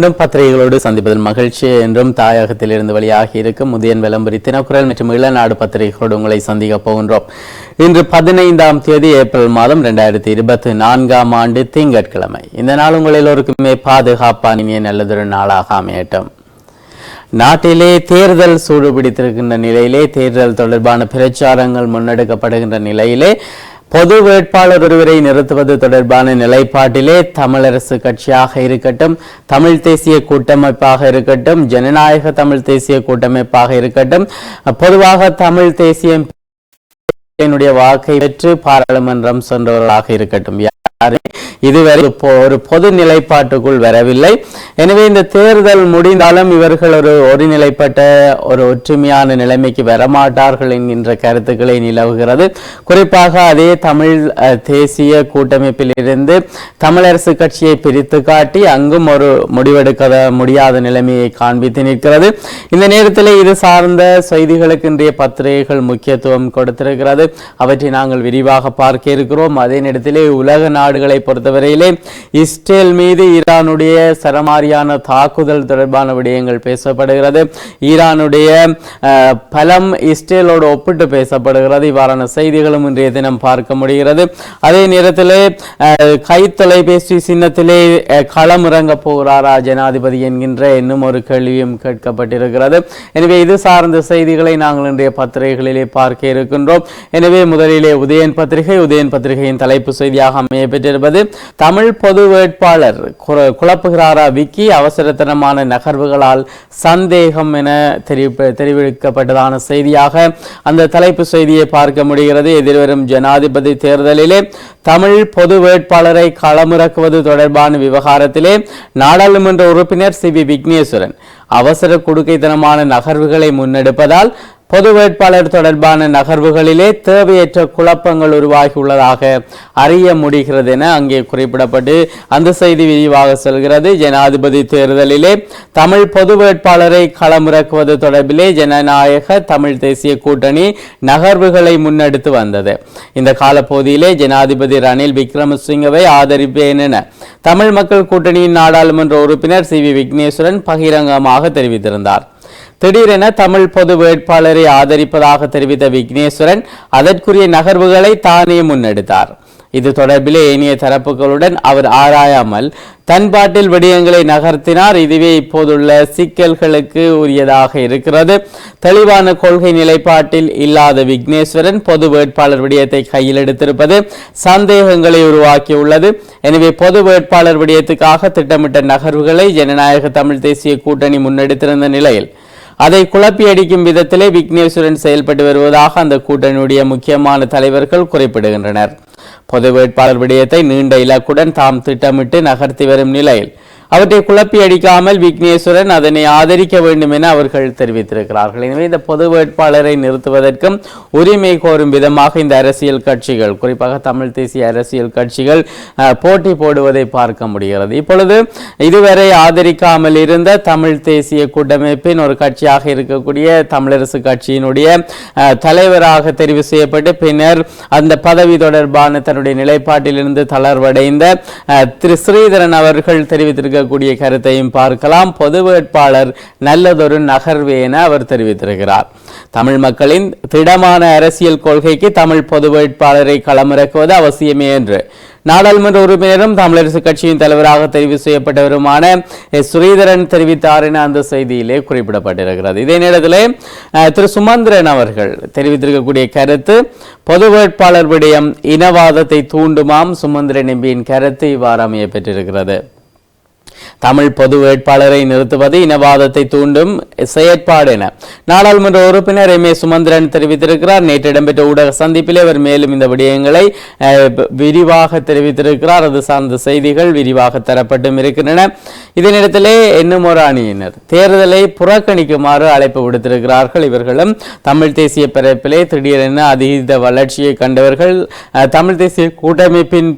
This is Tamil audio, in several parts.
மீண்டும் பத்திரிகைகளோடு சந்திப்பதில் மகிழ்ச்சி என்றும் தாயகத்திலிருந்து வெளியாகி இருக்கும் முதியன் விளம்பரி தினக்குரல் மற்றும் இளநாடு பத்திரிகைகளோடு உங்களை சந்திக்க போகின்றோம். இன்று பதினைந்தாம் தேதி ஏப்ரல் மாதம் இரண்டாயிரத்தி இருபத்தி நான்காம் ஆண்டு திங்கட்கிழமை. இந்த நாள் உங்கள் எல்லோருக்குமே பாதுகாப்பான இனிய நல்லதொரு நாளாக அமையட்டும். நாட்டிலே தேர்தல் சூடுபிடித்திருக்கின்ற நிலையிலே தேர்தல் தொடர்பான பிரச்சாரங்கள் முன்னெடுக்கப்படுகின்ற நிலையிலே பொது வேட்பாளர் ஒருவரை நிறுத்துவது தொடர்பான நிலைப்பாட்டிலே தமிழரசு கட்சியாக இருக்கட்டும் தமிழ் தேசிய கூட்டமைப்பாக இருக்கட்டும் ஜனநாயக தமிழ் தேசிய கூட்டமைப்பாக இருக்கட்டும் பொதுவாக தமிழ் தேசிய என்னுடைய வாக்கை பெற்று பாராளுமன்றம் சென்றவர்களாக இருக்கட்டும். இதுவரை ஒரு பொது நிலைப்பாட்டுக்குள் வரவில்லை. எனவே இந்த தேர்தல் முடிந்தாலும் இவர்கள் ஒரு ஒருநிலைப்பட்ட ஒரு ஒற்றுமையான நிலைமைக்கு வரமாட்டார்கள் என்கின்ற கருத்துக்களை நிலவுகிறது. குறிப்பாக அதே தமிழ் தேசிய கூட்டமைப்பிலிருந்து தமிழரசு கட்சியை பிரித்து காட்டி அங்கும் ஒரு முடிவெடுக்க முடியாத நிலைமையை காண்பித்து நிற்கிறது. இந்த நேரத்தில் இது சார்ந்த செய்திகளுக்கு இன்றைய பத்திரிகைகள் முக்கியத்துவம் கொடுத்திருக்கிறது. அவற்றை நாங்கள் விரிவாக பார்க்க இருக்கிறோம். அதே நேரத்திலே உலக நாடுகளை பொறுத்தவரையிலே இஸ்ரேல் மீது ஈரானுடைய சரமாரியான தாக்குதல் தொடர்பான விடயங்கள் பேசப்படுகிறது. ஈரானுடைய பலம் இஸ்ரேலோடு ஒப்பிட்டு பேசப்படுகிறது. இவ்வாறான செய்திகளும் இன்றைய தினம் பார்க்க முடிகிறது. அதே நேரத்தில் அஹ், கை தொலைபேசி சின்னத்திலே களம் இறங்க போகிறாரா ஜனாதிபதி என்கின்ற இன்னும் ஒரு கேள்வியும் கேட்கப்பட்டிருக்கிறது. எனவே இது சார்ந்த செய்திகளை நாங்கள் இன்றைய பத்திரிகைகளிலே பார்க்க இருக்கின்றோம். எனவே முதலிலே உதயன் பத்திரிகை உதயன் பத்திரிகையின் தலைப்பு செய்தியாக அமைய பெற்றிருப்பது தமிழ் பொது வேட்பாளர் குழப்புகிறாரா விக்கி அவசரத்தனமான நகர்வுகளால் சந்தேகம் என தெரிவி தெரிவிக்கப்பட்டதான செய்தியாக அந்த தலைப்பு செய்தியை பார்க்க முடிகிறது. எதிர்வரும் ஜனாதிபதி தேர்தலிலே தமிழ் பொது வேட்பாளரை களமிறக்குவது தொடர்பான விவகாரத்திலே நாடாளுமன்ற உறுப்பினர் சி வி விக்னேஸ்வரன் அவசர கொடுக்கைத்தனமான நகர்வுகளை முன்னெடுப்பதால் பொது வேட்பாளர் தொடர்பான நகர்வுகளிலே தேவையற்ற குழப்பங்கள் உருவாகியுள்ளதாக அறிய முடிகிறது என அங்கே குறிப்பிடப்பட்டு அந்த செய்தி விரிவாக செல்கிறது. ஜனாதிபதி தேர்தலிலே தமிழ் பொது வேட்பாளரை களமிறக்குவது தொடர்பிலே ஜனநாயக தமிழ் தேசிய கூட்டணி நகர்வுகளை முன்னெடுத்து வந்தது. இந்த காலப்பகுதியிலே ஜனாதிபதி ரணில் விக்ரமசிங்கவை ஆதரிப்பேன் என தமிழ் மக்கள் கூட்டணியின் நாடாளுமன்ற உறுப்பினர் சி வி விக்னேஸ்வரன் பகிரங்கமாக தெரிவித்திருந்தார். திடீரென தமிழ் பொது வேட்பாளரை ஆதரிப்பதாக தெரிவித்த விக்னேஸ்வரன் அதற்குரிய நகர்வுகளை தானே முன்னெடுத்தார். இது தொடர்பிலே ஏனைய தரப்புகளுடன் அவர் ஆராயாமல் தன்பாட்டில் விடயங்களை நகர்த்தினார். இதுவே இப்போதுள்ள சிக்கல்களுக்கு உரியதாக இருக்கிறது. தெளிவான கொள்கை நிலைப்பாட்டில் இல்லாத விக்னேஸ்வரன் பொது வேட்பாளர் விடயத்தை கையில் எடுத்திருப்பது சந்தேகங்களை உருவாக்கியுள்ளது. எனவே பொது வேட்பாளர் விடயத்துக்காக திட்டமிட்ட நகர்வுகளை ஜனநாயக தமிழ் தேசிய கூட்டணி முன்னெடுத்திருந்த நிலையில் அதை குழப்பி அடிக்கும் விதத்திலே விக்னேஸ்வரன் செயல்பட்டு வருவதாக அந்த கூட்டணியுடைய முக்கியமான தலைவர்கள் குறிப்பிடுகின்றனர். பொது வேட்பாளர் விடயத்தை நீண்ட இலக்குடன் தாம் திட்டமிட்டு நகர்த்தி வரும் நிலையில் அவற்றை குழப்பி அடிக்காமல் விக்னேஸ்வரன் அதனை ஆதரிக்க வேண்டும் என அவர்கள் தெரிவித்திருக்கிறார்கள். எனவே இந்த பொது வேட்பாளரை நிறுத்துவதற்கும் உரிமை கோரும் விதமாக இந்த அரசியல் கட்சிகள் குறிப்பாக தமிழ் தேசிய அரசியல் கட்சிகள் போட்டி போடுவதை பார்க்க முடிகிறது. இப்பொழுது இதுவரை ஆதரிக்காமல் இருந்த தமிழ் தேசிய கூட்டமைப்பின் ஒரு கட்சியாக இருக்கக்கூடிய தமிழரசு கட்சியினுடைய தலைவராக தெரிவு செய்யப்பட்டு பின்னர் அந்த பதவி தொடர்பான தன்னுடைய நிலைப்பாட்டிலிருந்து தளர்வடைந்த திரு ஸ்ரீதரன் அவர்கள் இருக்கக்கூடிய கருத்தையும் பார்க்கலாம். பொது வேட்பாளர் நல்லதொரு நகர்வு என அவர் தெரிவித்திருக்கிறார். தமிழ் மக்களின் திடமான அரசியல் கொள்கைக்கு தமிழ் பொது வேட்பாளரை களமிறக்குவது அவசியமே என்று. நாடாளுமன்ற உறுப்பினரும் தமிழரசு கட்சியின் தலைவராக தெரிவு செய்யப்பட்டவருமான எஸ். ஸ்ரீதரன் தெரிவித்தார் என அந்த செய்தியிலே குறிப்பிடப்பட்டிருக்கிறது. இதே நேரத்தில் திரு. சுமந்திரன் அவர்கள் தெரிவித்திருக்கக்கூடிய கருத்து பொது வேட்பாளர் விடயம் இனவாதத்தை தூண்டுமாம். சுமந்திரன் எம்பியின் கருத்து இவ்வாறு அமைய பெற்றிருக்கிறது. தமிழ் பொது வேட்பாளரை நிறுத்துவது இனவாதத்தை தூண்டும் செயற்பாடு என. நாடாளுமன்ற உறுப்பினர் எம் ஏ சுமந்திரன் தெரிவித்திருக்கிறார். நேற்று இடம்பெற்ற ஊடக சந்திப்பிலே அவர் மேலும் இந்த விடயங்களை விரிவாக தெரிவித்திருக்கிறார். அது சார்ந்த செய்திகள் விரிவாக தரப்பட்டும் இருக்கின்றன. இதே நேரத்திலே இன்னும் ஒரு அணியினர் தேர்தலை புறக்கணிக்குமாறு அழைப்பு விடுத்திருக்கிறார்கள். இவர்களும் தமிழ் தேசிய பிறப்பிலே திடீரென அதீத வளர்ச்சியை கண்டவர்கள். தமிழ் தேசிய கூட்டமைப்பின்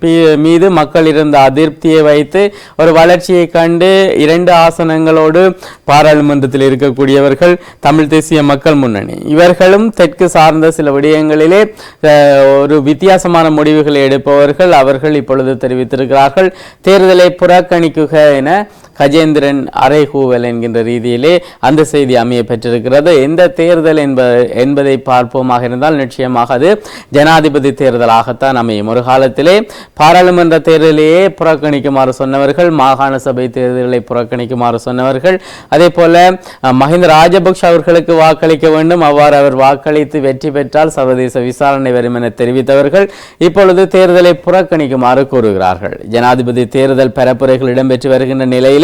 மீது மக்கள் இருந்த அதிருப்தியை வைத்து ஒரு வளர்ச்சியை கண்டு இரண்டு ஆசனங்களோடு பாராளுமன்றத்தில் இருக்கக்கூடியவர்கள் தமிழ் தேசிய மக்கள் முன்னணி. இவர்களும் தெற்கு சார்ந்த சில விடயங்களிலே ஒரு வித்தியாசமான முடிவுகளை எடுப்பவர்கள் அவர்கள் இப்பொழுது தெரிவித்திருக்கிறார்கள். தேர்தலை புறக்கணிக்குக என கஜேந்திரன் அரைகூவல் என்கின்ற ரீதியிலே அந்த செய்தி அமைய பெற்றிருக்கிறது. எந்த தேர்தல் என்ப என்பதை பார்ப்போமாக இருந்தால் நிச்சயமாக அது ஜனாதிபதி தேர்தலாகத்தான் அமையும். ஒரு காலத்திலே பாராளுமன்ற தேர்தலையே புறக்கணிக்குமாறு சொன்னவர்கள் மாகாண சபை தேர்தல்களை புறக்கணிக்குமாறு சொன்னவர்கள் அதே போல மஹிந்த ராஜபக்ஷ அவர்களுக்கு வாக்களிக்க வேண்டும். அவ்வாறு அவர் வாக்களித்து வெற்றி பெற்றால் சர்வதேச விசாரணை வரும் என தெரிவித்தவர்கள் இப்பொழுது தேர்தலை புறக்கணிக்குமாறு கூறுகிறார்கள். ஜனாதிபதி தேர்தல் பரப்புரைகள் இடம்பெற்று வருகின்ற நிலையில்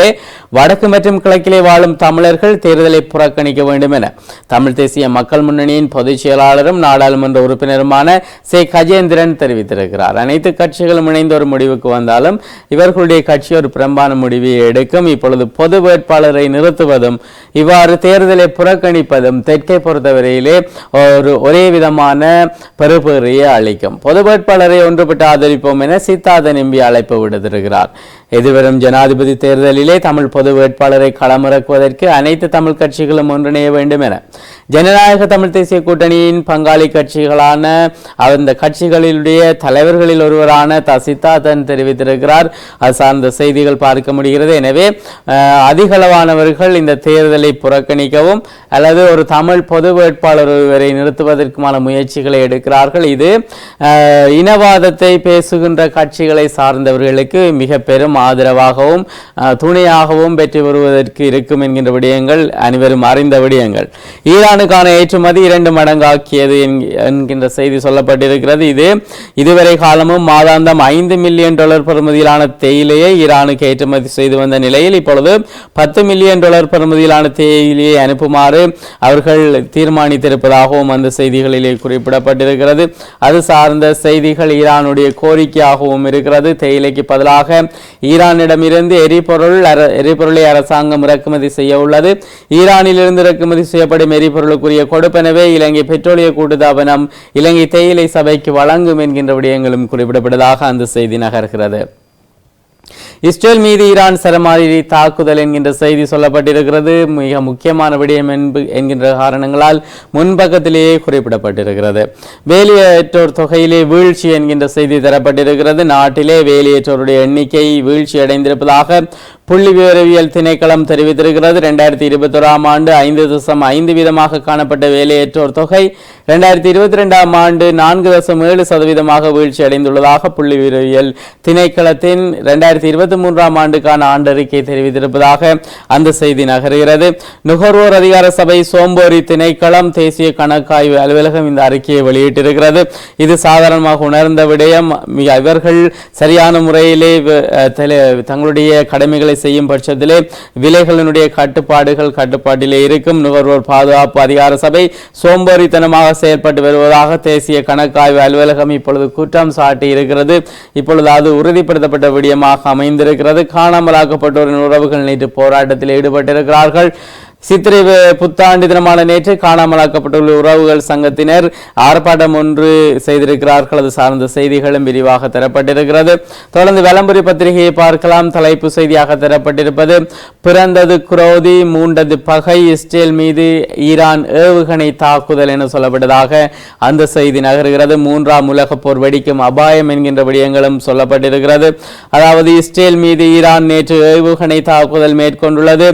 வடக்கு மற்றும் கிழக்கிலே வாழும் தமிழர்கள் தேர்தலை புறக்கணிக்க வேண்டும் என தமிழ் தேசிய மக்கள் முன்னணியின் பொதுச் செயலாளரும் நாடாளுமன்ற உறுப்பினருமான சே. கஜேந்திரன் தெரிவித்திருக்கிறார். அனைத்து கட்சிகளும் இணைந்து ஒரு முடிவுக்கு வந்தாலும் இவர்களுடைய கட்சி ஒரு பிரம்பான முடிவை எடுக்கும். இப்பொழுது பொது வேட்பாளரை நிறுத்துவதும் இவ்வாறு தேர்தலை புறக்கணிப்பதும் தெற்கை பொறுத்தவரையிலே ஒரு ஒரே விதமான பெறுபேறியை அளிக்கும். பொது வேட்பாளரை ஒன்றுபட்டு ஆதரிப்போம் என சித்தார்த்த நம்பி அழைப்பு விடுத்திருக்கிறார். எதிர்வரும் ஜனாதிபதி தேர்தலிலே தமிழ் பொது வேட்பாளரை களமிறக்குவதற்கு அனைத்து தமிழ் கட்சிகளும் ஒன்றிணைய வேண்டும் என ஜனநாயக தமிழ் தேசிய கூட்டணியின் பங்காளி கட்சிகளான அந்த கட்சிகளிலுடைய தலைவர்களில் ஒருவரான த சித்தார்த்தன் தெரிவித்திருக்கிறார். அது சார்ந்த செய்திகள் பார்க்க முடிகிறது. எனவே அதிகளவானவர்கள் இந்த தேர்தலை புறக்கணிக்கவும் அல்லது ஒரு தமிழ் பொது வேட்பாளர் ஒருவரை நிறுத்துவதற்குமான முயற்சிகளை எடுக்கிறார்கள். இது இனவாதத்தை பேசுகின்ற கட்சிகளை சார்ந்தவர்களுக்கு மிக பெரும் ஆதரவாகவும் துணையாகவும் பெற்று வருவதற்கு இருக்கும் என்கின்ற விடயங்கள் அனைவரும் அறிந்த விடயங்கள். ஈரானுக்கான ஏற்றுமதி இரண்டு மடங்காக்கியது என்கின்ற செய்தி சொல்லப்பட்டிருக்கிறது. இது இதுவரை காலமும் மாதாந்தம் ஐந்து மில்லியன் டாலர் பெறுமதியிலான தேயிலையை ஈரானுக்கு ஏற்றுமதி செய்து வந்த நிலையில் இப்பொழுது பத்து மில்லியன் டாலர் பெறுமதியிலான தேயிலையை அனுப்புமாறு அவர்கள் தீர்மானித்திருப்பதாகவும் அந்த செய்திகளிலே குறிப்பிடப்பட்டிருக்கிறது. அது சார்ந்த செய்திகள் ஈரானுடைய கோரிக்கையாகவும் இருக்கிறது. தேயிலைக்கு பதிலாக ஈரானிடமிருந்து எரிபொருள் எரிபொருளை அரசாங்கம் இறக்குமதி செய்ய உள்ளது. ஈரானிலிருந்து இறக்குமதி செய்யப்படும் எரிபொருளுக்குரிய கொடுப்பனவே இலங்கை பெட்ரோலிய கூட்டுத்தாபனம் இலங்கை தேயிலை சபைக்கு வழங்கும் என்கின்ற விடயங்களும் குறிப்பிடப்பட்டதாக அந்த செய்தி நகர்கிறது. இஸ்ரேல் மீது ஈரான் சரமாரி தாக்குதல் என்கின்ற செய்தி சொல்லப்பட்டிருக்கிறது. மிக முக்கியமான விடயம் என்பு என்கின்ற காரணங்களால் முன்பக்கத்திலேயே குறிப்பிடப்பட்டிருக்கிறது. வேலையேற்றோர் தொகையிலே வீழ்ச்சி என்கின்ற செய்தி தரப்பட்டிருக்கிறது. நாட்டிலே வேலையேற்றோருடைய எண்ணிக்கை வீழ்ச்சி அடைந்திருப்பதாக புள்ளி விவரவியல் திணைக்களம் தெரிவித்திருக்கிறது. ரெண்டாயிரத்தி இருபத்தோராம் ஆண்டு ஐந்து தசம் ஐந்து வீதமாக காணப்பட்ட வேலையேற்றோர் தொகை இரண்டாயிரத்தி இருபத்தி ரெண்டாம் ஆண்டு நான்கு தசம் ஏழு சதவீதமாக வீழ்ச்சி அடைந்துள்ளதாக புள்ளி விவரவியல் திணைக்களத்தின் இரண்டாயிரத்தி இருபத்தி மூன்றாம் ஆண்டுக்கான ஆண்டறிக்கை தெரிவித்திருப்பதாக அந்த செய்தி நகர்கிறது. நுகர்வோர் அதிகார சபை சோம்போரி திணைக்களம் தேசிய கணக்காய்வு அலுவலகம் இந்த அறிக்கையை வெளியிட்டிருக்கிறது. இது சாதாரணமாக உணர்ந்த விடயம். மிக- இவர்கள் சரியான முறையிலே தங்களுடைய கடமைகளை செய்யும் பட்சத்திலே விலைகளினுடைய கட்டுப்பாடுகள் கட்டுப்பாட்டிலே இருக்கும். நுகர்வோர் பாதுகாப்பு அதிகார சபை சோம்பேறித்தனமாக செயல்பட்டு வருவதாக தேசிய கணக்காய்வு அலுவலகம் இப்பொழுது குற்றம் சாட்டி இருக்கிறது. இப்பொழுது அது உறுதிப்படுத்தப்பட்ட விடயமாக அமைந்திருக்கிறது. காணாமலாக்கப்பட்டோரின் உறவுகள் நேற்று போராட்டத்தில் ஈடுபட்டிருக்கிறார்கள். சித்திரை புத்தாண்டு தினமான நேற்று காணாமலாக்கப்பட்டுள்ள உறவுகள் சங்கத்தினர் ஆர்ப்பாட்டம் ஒன்று செய்திருக்கிறார்கள் அது சார்ந்த செய்திகளும் விரிவாக தரப்பட்டிருக்கிறது. தொடர்ந்து விளம்பரி பத்திரிகையை பார்க்கலாம். தலைப்பு செய்தியாக தரப்பட்டிருப்பது பிறந்தது குரோதி மூண்டது பகை இஸ்ரேல் மீது ஈரான் ஏவுகணை தாக்குதல் என சொல்லப்பட்டதாக அந்த செய்தி நகர்கிறது. மூன்றாம் உலகப் போர் வெடிக்கும் அபாயம் என்கின்ற விடயங்களும் சொல்லப்பட்டிருக்கிறது. அதாவது இஸ்ரேல் மீது ஈரான் நேற்று ஏவுகணை தாக்குதல் மேற்கொண்டுள்ளது.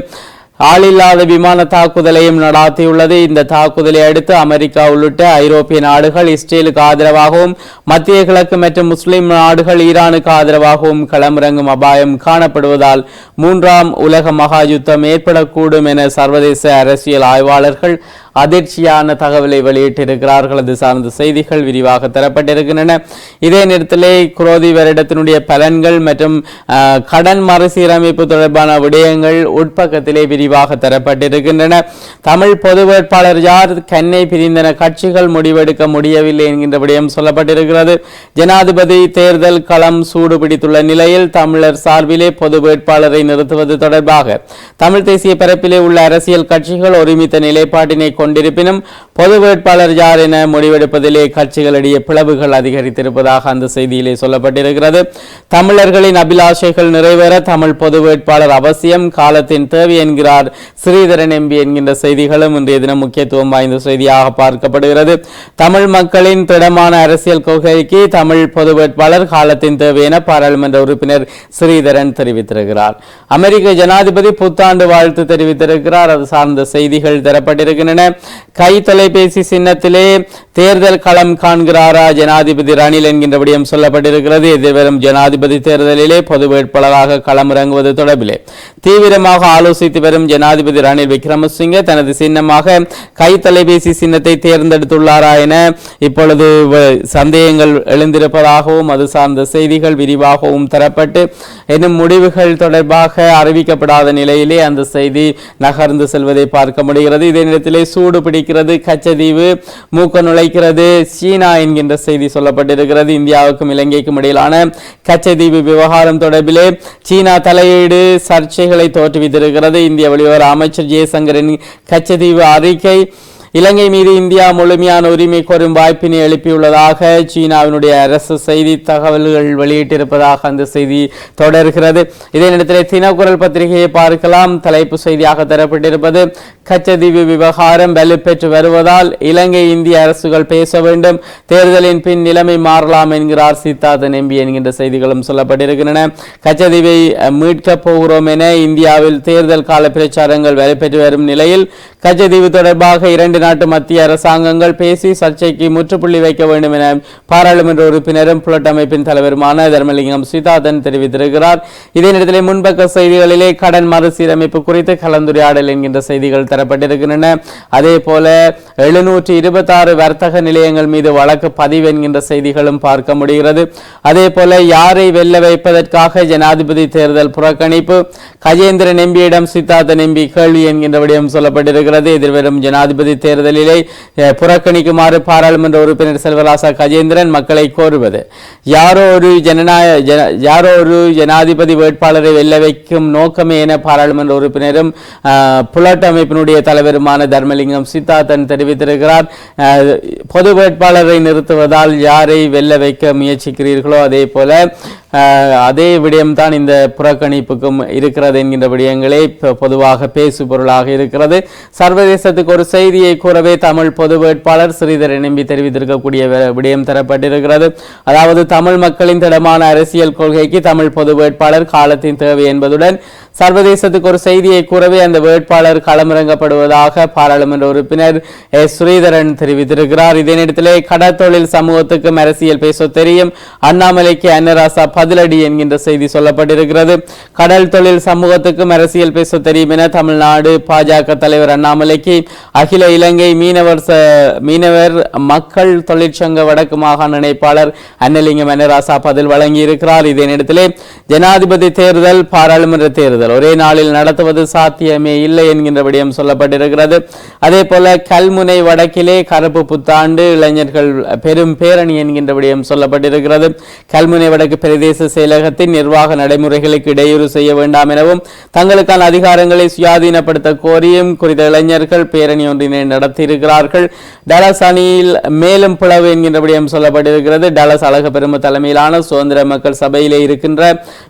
ஆளில்லாத விமான தாக்குதலையும் நடாத்தியுள்ளது. இந்த தாக்குதலை அடுத்து அமெரிக்கா உள்ளிட்ட ஐரோப்பிய நாடுகள் இஸ்ரேலுக்கு ஆதரவாகவும் மத்திய கிழக்கு மற்றும் முஸ்லிம் நாடுகள் ஈரானுக்கு ஆதரவாகவும் களமிறங்கும் அபாயம் காணப்படுவதால் மூன்றாம் உலக மகா யுத்தம் ஏற்படக்கூடும் என சர்வதேச அரசியல் ஆய்வாளர்கள் அதிர்ச்சியான தகவலை வெளியிட்டிருக்கிறார்கள். அது சார்ந்த செய்திகள் விரிவாக தரப்பட்டிருக்கின்றன. இதே நேரத்திலே குரோதி வருடத்தினுடைய பலன்கள் மற்றும் கடன் மறுசீரமைப்பு தொடர்பான விடயங்கள் உட்பக்கத்திலே விரிவாக தரப்பட்டிருக்கின்றன. தமிழ் பொது வேட்பாளர் யார்? கன்னை பிரிந்தன கட்சிகள் முடிவெடுக்க முடியவில்லை என்கின்ற விடயம் சொல்லப்பட்டிருக்கிறது. ஜனாதிபதி தேர்தல் களம் சூடு பிடித்துள்ள நிலையில் தமிழர் சார்பிலே பொது வேட்பாளரை நிறுத்துவது தொடர்பாக தமிழ் தேசிய பரப்பிலே உள்ள அரசியல் கட்சிகள் ஒருமித்த நிலைப்பாட்டினை கொண்டிருப்பினும் பொது வேட்பாளர் யார் என முடிவெடுப்பதிலே கட்சிகளிடையே பிளவுகள் அதிகரித்திருப்பதாக அந்த செய்தியிலே சொல்லப்பட்டிருக்கிறது. தமிழர்களின் அபிலாஷைகள் நிறைவேற தமிழ் பொது வேட்பாளர் அவசியம் காலத்தின் தேவை என்கிறார் ஸ்ரீதரன் எம்பி என்கின்ற செய்திகளும் இன்றைய தினம் முக்கியத்துவம் வாய்ந்த செய்தியாக பார்க்கப்படுகிறது. தமிழ் மக்களின் திடமான அரசியல் கொள்கைக்கு தமிழ் பொது வேட்பாளர் காலத்தின் தேவை என பாராளுமன்ற உறுப்பினர் ஸ்ரீதரன் தெரிவித்திருக்கிறார். அமெரிக்க ஜனாதிபதி புத்தாண்டு வாழ்த்து தெரிவித்திருக்கிறார். அது சார்ந்த செய்திகள் தரப்பட்டிருக்கின்றன. கை தொலைபேசி சின்னத்திலே தேர்தல் களம் காண்கிறாரா ஜனாதிபதி ரணில் என்கின்ற விடயம் சொல்லப்பட்டிருக்கிறது. எதிர்வரும் ஜனாதிபதி தேர்தலிலே பொது வேட்பாளராக களம் இறங்குவது தொடர்பிலே. தீவிரமாக ஆலோசித்து வரும் ஜனாதிபதி ரணில் விக்ரமசிங்கே தனது சின்னமாக கை தொலைபேசி சின்னத்தை தேர்ந்தெடுத்துள்ளாரா என இப்பொழுது சந்தேகங்கள் எழுந்திருப்பதாகவும் அது சார்ந்த செய்திகள் விரிவாகவும் தரப்பட்டு இன்னும் முடிவுகள் தொடர்பாக அறிவிக்கப்படாத நிலையிலே அந்த செய்தி நகர்ந்து செல்வதை பார்க்க முடிகிறது. இதே நேரத்திலே சூடு பிடிக்கிறது கச்சதீவு மூக்க நுழைக்கிறது சீனா என்கின்ற செய்தி சொல்லப்பட்டிருக்கிறது. இந்தியாவுக்கும் இலங்கைக்கும் இடையிலான கச்சதீவு விவகாரம் தொடர்பிலே சீனா தலையீடு சர்ச்சைகளை தோற்றுவித்திருக்கிறது. இந்திய வெளியுறவு அமைச்சர் ஜெயசங்கரின் கச்சதீவு அறிக்கை இலங்கை மீது இந்தியா முழுமையான உரிமை கோரும் வாய்ப்பினை எழுப்பியுள்ளதாக சீனாவினுடைய அரசு செய்தி தகவல்கள் வெளியிட்டிருப்பதாக அந்த செய்தி தொடர்கிறது. இதே நேரத்தில் தினக்குரல் பத்திரிகையை பார்க்கலாம். தலைப்பு செய்தியாக தரப்பட்டிருப்பது கச்சதீவு விவகாரம் வலுப்பெற்று வருவதால் இலங்கை இந்திய அரசுகள் பேச வேண்டும். தேர்தலின் பின் நிலைமை மாறலாம் என்கிறார் சீதாதன் எம்பி என்கின்ற செய்திகளும் சொல்லப்பட்டிருக்கின்றன. கச்சதீவை மீட்கப் போகிறோம் என இந்தியாவில் தேர்தல் கால பிரச்சாரங்கள் வலுப்பெற்று வரும் நிலையில் கச்சதீவு தொடர்பாக இரண்டு வெளிநாட்டு மத்திய அரசாங்கங்கள் பேசி சர்ச்சைக்கு முற்றுப்புள்ளி வைக்க வேண்டும் என பாராளுமன்ற உறுப்பினரும் புலட்டமைப்பின் தலைவருமான தர்மலிங்கம் சீதாதன் தெரிவித்திருக்கிறார். இதே நேரத்தில் முன்பக்க செய்திகளிலே கடன் மறுசீரமைப்பு குறித்து கலந்துரையாடல் என்கின்ற செய்திகள் தரப்பட்டிருக்கின்றன. அதே போல எழுநூற்றி இருபத்தாறு வர்த்தக நிலையங்கள் மீது வழக்கு பதிவு என்கின்ற செய்திகளும் பார்க்க முடிகிறது. அதே போல யாரை வெல்ல வைப்பதற்காக ஜனாதிபதி தேர்தல் புறக்கணிப்பு கஜேந்திரன் எம்பியிடம் சித்தார்த்தன் எம்பி கேள்வி என்கின்ற விடயம் சொல்லப்பட்டிருக்கிறது. எதிர்வரும் ஜனாதிபதி தேர்தலிலே புறக்கணிக்குமாறு பாராளுமன்ற உறுப்பினர் செல்வராசா கஜேந்திரன் மக்களை கோருவது. யாரோ ஒரு ஜனநாயக யாரோ ஒரு ஜனாதிபதி வேட்பாளரை வெல்ல வைக்கும் நோக்கமே என பாராளுமன்ற உறுப்பினரும் புலட் அமைப்பினுடைய தலைவருமான தர்மலிங்கம் சித்தார்த்தன் தெரிவித்திருக்கிறார். பொது வேட்பாளரை நிறுத்துவதால் யாரை வெல்ல வைக்க முயற்சிக்கிறீர்களோ அதே போல அதே விடயம்தான் இந்த புறக்கணிப்புக்கும் இருக்கிறது என்கின்ற விடயங்களே பொதுவாக பேசு பொருளாக இருக்கிறது. சர்வதேசத்துக்கு ஒரு செய்தியை கூறவே தமிழ் பொது வேட்பாளர் ஸ்ரீதரன் நம்பி தெரிவித்திருக்கக்கூடிய விடயம் தரப்பட்டிருக்கிறது. அதாவது தமிழ் மக்களின் திடமான அரசியல் கொள்கைக்கு தமிழ் பொது வேட்பாளர் காலத்தின் தேவை என்பதுடன் சர்வதேசத்துக்கு ஒரு செய்தியை கூறவே அந்த வேட்பாளர் களமிறங்கப்படுவதாக பாராளுமன்ற உறுப்பினர் எஸ் ஸ்ரீதரன் தெரிவித்திருக்கிறார். இதே நேரத்திலே கடற்தொழில் சமூகத்துக்கும் அரசியல் பேச தெரியும். அண்ணாமலைக்கு அன்னராசா பதிலடி என்கின்ற செய்தி சொல்லப்பட்டிருக்கிறது. கடல் தொழில் சமூகத்துக்கும் அரசியல் பேச தெரியும் என தமிழ்நாடு பாஜக தலைவர் அண்ணாமலைக்கு அகில இலங்கை மீனவர் மீனவர் மக்கள் தொழிற்சங்க வடக்கு மாகாண இணைப்பாளர் அன்னலிங்கம் அன்னராசா பதில் வழங்கியிருக்கிறார். இதே நேரத்திலே ஜனாதிபதி தேர்தல் பாராளுமன்ற தேர்தல் ஒரே நாளில் நடத்துவது சாத்தியமே இல்லை என்கின்ற விடயம் சொல்லப்பட்டிருக்கிறது. அதே போல கல்முனை வடக்கிலே கருப்பு புத்தாண்டு இளைஞர்கள் பெரும் பேரணி என்கின்ற விடயம் சொல்லப்பட்டிருக்கிறது. கல்முனை வடக்கு பிரதேச செயலகத்தின் நிர்வாக நடைமுறைகளுக்கு இடையூறு செய்ய வேண்டாம் எனவும் தங்களுக்கான அதிகாரங்களை சுயாதீனப்படுத்த கோரியும் குறித்த இளைஞர்கள் பேரணி ஒன்றினை நடத்தியிருக்கிறார்கள். டலஸ் அணியில் மேலும் பிளவு என்கின்ற விடயம் சொல்லப்பட்டிருக்கிறது. டலஸ் அழக பெரும தலைமையிலான சுதந்திர மக்கள் சபையிலே இருக்கின்ற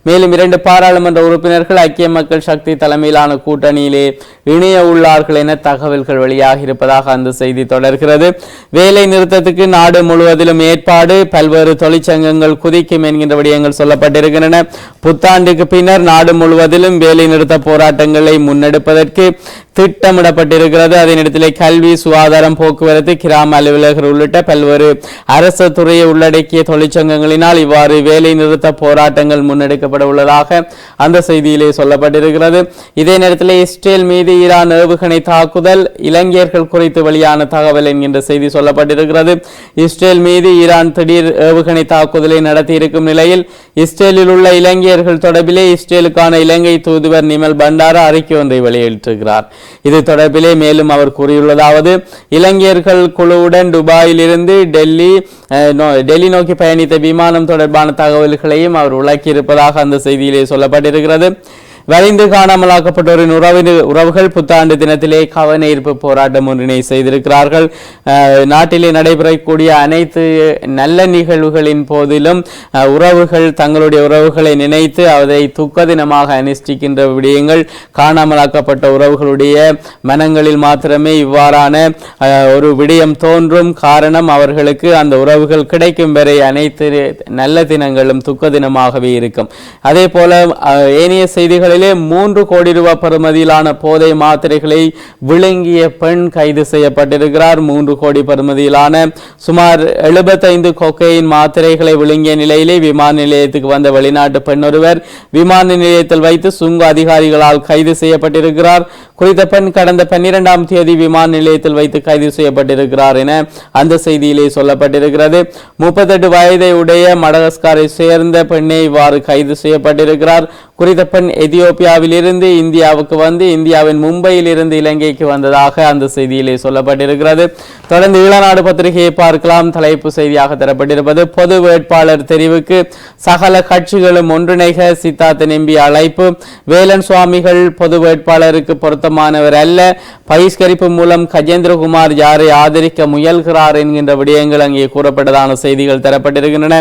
மேலும் இரண்டு பாராளுமன்ற உறுப்பினர்கள் ஐக்கிய மக்கள் சக்தி தலைமையிலான கூட்டணியிலே இணைய உள்ளார்கள் என தகவல்கள் வெளியாக இருப்பதாக அந்த செய்தி தொடர்கிறது. வேலை நிறுத்தத்துக்கு நாடு முழுவதிலும் ஏற்பாடு பல்வேறு தொழிற்சங்கங்கள் குதிக்கும் என்கின்ற விடயங்கள் சொல்லப்பட்டிருக்கின்றன. புத்தாண்டுக்கு பின்னர் நாடு முழுவதிலும் வேலை நிறுத்த போராட்டங்களை முன்னெடுப்பதற்கு திட்டமிடப்பட்டிருக்கிறது. அதே நேரத்திலே கல்வி சுகாதாரம் போக்குவரத்து கிராம அலுவலகர் உள்ளிட்ட பல்வேறு அரசு துறையை உள்ளடக்கிய தொழிற்சங்கங்களினால் இவ்வாறு வேலை நிறுத்த போராட்டங்கள் முன்னெடுக்கப்பட உள்ளதாக அந்த செய்தியிலே சொல்லப்பட்டிருக்கிறது. இதே நேரத்தில் இஸ்ரேல் மீது ஈரான் ஏவுகணை தாக்குதல் இளைஞர்கள் குறித்து வெளியான தகவல் என்கின்ற செய்தி சொல்லப்பட்டிருக்கிறது. இஸ்ரேல் மீது ஈரான் திடீர் ஏவுகணை தாக்குதலை நடத்தியிருக்கும் நிலையில் இஸ்ரேலில் உள்ள இளைஞர்கள் தொடர்பிலே இஸ்ரேலுக்கான இலங்கை தூதுவர் நிமல் பண்டார அறிக்கை ஒன்றை வெளியிட்டிருக்கிறார். இது தொடர்பிலே மேலும் அவர் கூறியுள்ளதாவது இலங்கையர்கள் குழுவுடன் துபாயிலிருந்து டெல்லி அஹ், நோ- டெல்லி நோக்கி பயணித்த விமானம் தொடர்பான தகவல்களையும் அவர் உலக்கியிருப்பதாக அந்த செய்தியிலே சொல்லப்பட்டிருக்கிறது. வரைந்து காணாமலாக்கப்பட்டோரின் உறவினர் உறவுகள் புத்தாண்டு தினத்திலே கவன ஈர்ப்பு போராட்டம் ஒன்றினை செய்திருக்கிறார்கள். நாட்டிலே நடைபெறக்கூடிய அனைத்து நல்ல நிகழ்வுகளின் போதிலும் உறவுகள் தங்களுடைய உறவுகளை நினைத்து அதை துக்க தினமாக அனுஷ்டிக்கின்ற விடயங்கள் காணாமலாக்கப்பட்ட உறவுகளுடைய மனங்களில் மாத்திரமே இவ்வாறான ஒரு விடயம் தோன்றும் காரணம் அவர்களுக்கு அந்த உறவுகள் கிடைக்கும் வரை அனைத்து நல்ல தினங்களும் துக்க தினமாகவே இருக்கும். அதே போல ஏனைய செய்திகள் செய்திகளிலே மூன்று கோடி ரூபாய் பெறுமதியிலான போதை மாத்திரைகளை விளங்கிய பெண் கைது செய்யப்பட்டிருக்கிறார். மூன்று கோடி பெறுமதியிலான சுமார் எழுபத்தைந்து கொக்கையின் மாத்திரைகளை விழுங்கிய நிலையிலே விமான நிலையத்துக்கு வந்த வெளிநாட்டு பெண் ஒருவர் விமான நிலையத்தில் வைத்து சுங்க அதிகாரிகளால் கைது செய்யப்பட்டிருக்கிறார். குறித்த பெண் கடந்த பன்னிரெண்டாம் தேதி விமான நிலையத்தில் வைத்து கைது செய்யப்பட்டிருக்கிறார் என அந்த செய்தியிலே சொல்லப்பட்டிருக்கிறது. முப்பத்தெட்டு வயதை உடைய மடகஸ்காரை சேர்ந்த பெண்ணே இவ்வாறு கைது செய்யப்பட்டிருக்கிறார். குறித்த பெண் எதியோப்பியாவிலிருந்து இந்தியாவுக்கு வந்து இந்தியாவின் மும்பையில் இருந்து இலங்கைக்கு வந்ததாக அந்த செய்தியிலே சொல்லப்பட்டிருக்கிறது. தொடர்ந்து ஈழநாடு பத்திரிகையை பார்க்கலாம். தலைப்பு செய்தியாக தரப்பட்டிருப்பது பொது வேட்பாளர் தெரிவுக்கு சகல கட்சிகளும் ஒன்றிணைக சித்தார்த்த நம்பி அழைப்பு. வேலன் சுவாமிகள் பொது வேட்பாளருக்கு பொருத்தமானவர் அல்ல பகிஷ்கரிப்பு மூலம் கஜேந்திரகுமார் யாரை ஆதரிக்க முயல்கிறார் என்கின்ற விடயங்கள் அங்கே கூறப்பட்டதான செய்திகள் தரப்பட்டிருக்கின்றன.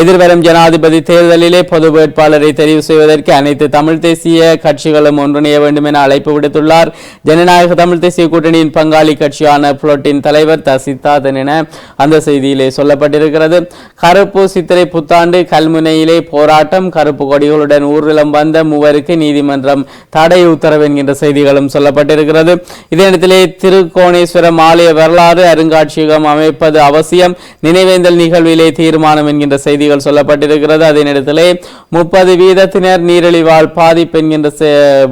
எதிர்வரும் ஜனாதிபதி தேர்தலிலே பொது வேட்பாளரை தெரிவு செய்வதற்கு அனைத்து தமிழ் தேசிய கட்சிகளும் ஒன்றிணைய வேண்டும் என அழைப்பு விடுத்துள்ளார். ஜனநாயக தமிழ் தேசிய கூட்டணியின் பங்காளி கட்சியான புளோட்டின் தலைவர் தசித்தாதன் என அந்த செய்தியிலே சொல்லப்பட்டிருக்கிறது. கருப்பு சித்திரை புத்தாண்டு கல்முனையிலே போராட்டம் கருப்பு கொடிகளுடன் ஊர்வலம் வந்த மூவருக்கு நீதிமன்றம் தடை உத்தரவு என்கின்ற செய்திகளும் என்றும் சொல்லப்பட்டிருக்கிறது. இதே இடத்திலே திருக்கோணேஸ்வரம் ஆலய வரலாறு அருங்காட்சியகம் அமைப்பது அவசியம். நினைவேந்தல் நிகழ்விலே தீர்மானம் என்கின்ற செய்திகள் சொல்லப்பட்டிருக்கிறது. அதே நேரத்திலே முப்பது வீதத்தினர் நீரிழிவால் பாதிப்பு என்கின்ற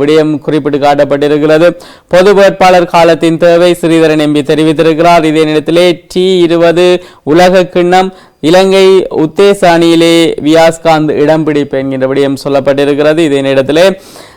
விடயம் குறிப்பிட்டு காட்டப்பட்டிருக்கிறது. பொது வேட்பாளர் காலத்தின் தேவை ஸ்ரீதரன் எம்பி தெரிவித்திருக்கிறார். இதே நேரத்திலே டி இருபது உலக கிண்ணம் இலங்கை உத்தேச அணியிலே வியாஸ்காந்த் இடம் பிடிப்பு என்கின்ற விடயம் சொல்லப்பட்டிருக்கிறது. இதே நேரத்திலே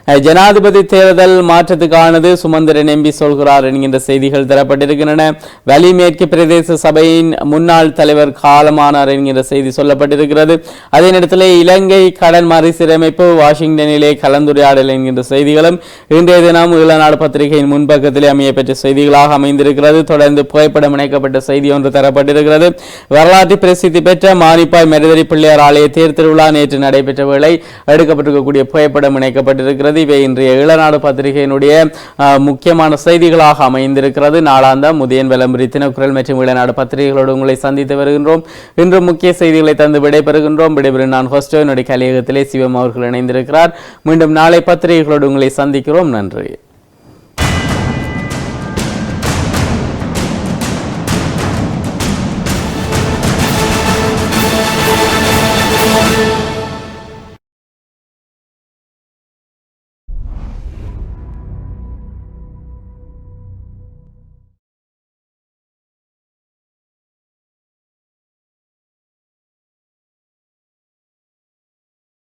ஜனாதிபதி தேர்தல் மாற்றத்துக்கானது சுமந்திரன் எம்பி சொல்கிறார் என்கின்ற செய்திகள் தரப்பட்டிருக்கின்றன. வலிமேற்கு பிரதேச சபையின் முன்னாள் தலைவர் காலமானார் என்கின்ற செய்தி சொல்லப்பட்டிருக்கிறது. அதே நேரத்தில் இலங்கை கடன் மறுசீரமைப்பு வாஷிங்டனிலே கலந்துரையாடல் என்கின்ற செய்திகளும் இன்றைய தினம் ஈழநாடு பத்திரிகையின் முன்பக்கத்திலே அமையப்பெற்ற செய்திகளாக அமைந்திருக்கிறது. தொடர்ந்து புகைப்படம் இணைக்கப்பட்ட செய்தி ஒன்று தரப்பட்டிருக்கிறது. வரலாற்று பிரசித்தி பெற்ற மாரிப்பாய் மெருதரி பிள்ளையார் ஆலய தேர் திருவிழா நேற்று நடைபெற்ற வேளை எடுக்கப்பட்டிருக்கக்கூடிய புகைப்படம் இணைக்கப்பட்டிருக்கிறது. இவை இன்றைய ஈழநாடு பத்திரிகையினுடைய முக்கியமான செய்திகளாக அமைந்திருக்கிறது. நாளாந்த முதியன் விளம்பரி தினக்குரல் மற்றும் ஈழநாடு பத்திரிகைகளோடு உங்களை சந்தித்து வருகின்றோம். இன்று முக்கிய செய்திகளை தந்து விடைபெறுகின்றோம். விடைபெறும் நான் ஹோஸ்டோ என்னுடைய கலையகத்திலே சிவம் அவர்கள் இணைந்திருக்கிறார். மீண்டும் நாளை பத்திரிகைகளோடு உங்களை சந்திக்கிறோம். நன்றி.